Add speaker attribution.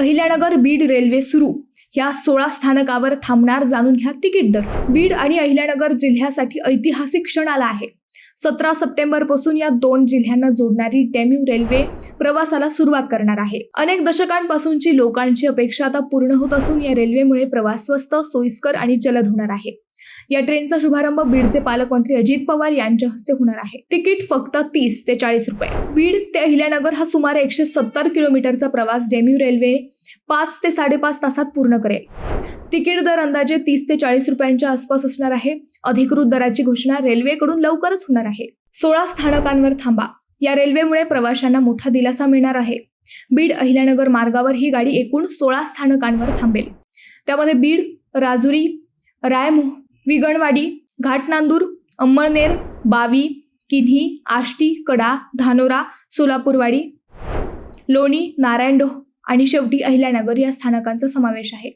Speaker 1: Ahilyanagar Beed railway सुरू. ह्या सोळा स्थानकावर थांबणार जाणून घ्या तिकीट. दर बीड आणि अहिल्यानगर जिल्ह्यासाठी ऐतिहासिक क्षण आला आहे. सतरा सप्टेंबरपासून या दोन जिल्ह्यांना जोडणारी डेम्यू रेल्वे प्रवासाला सुरुवात करणार आहे. अनेक दशकांपासूनची लोकांची अपेक्षा आता पूर्ण होत असून या रेल्वेमुळे प्रवास स्वस्त सोयीस्कर आणि जलद होणार आहे. या ट्रेनचा शुभारंभ बीडचे पालकमंत्री अजित पवार यांच्या हस्ते होणार आहे. तिकीट फक्त तीस ते चाळीस रुपये. बीड ते अहिल्यानगर हा सुमारे एकशे सत्तर किलोमीटरचा प्रवास डेम्यू रेल्वे पाच ते साडेपाच तासात पूर्ण करेल. तिकीट दर अंदाजे तीस ते चाळीस रुपयांच्या आसपास असणार आहे. अधिकृत दराची घोषणा रेल्वेकडून लवकरच होणार आहे. सोळा स्थानकांवर थांबा. या रेल्वेमुळे प्रवाशांना मोठा दिलासा मिळणार आहे. बीड अहिल्यानगर मार्गावर ही गाडी एकूण सोळा स्थानकांवर थांबेल. त्यामध्ये बीड राजुरी रायमोह विगणवाडी घाटनांदूर अंमळनेर बावी किन्ही आष्टी कडा धानोरा सोलापूरवाडी लोणी नारायणडोह आणि शेवटी अहिल्यानगर या स्थानकांचा समावेश आहे.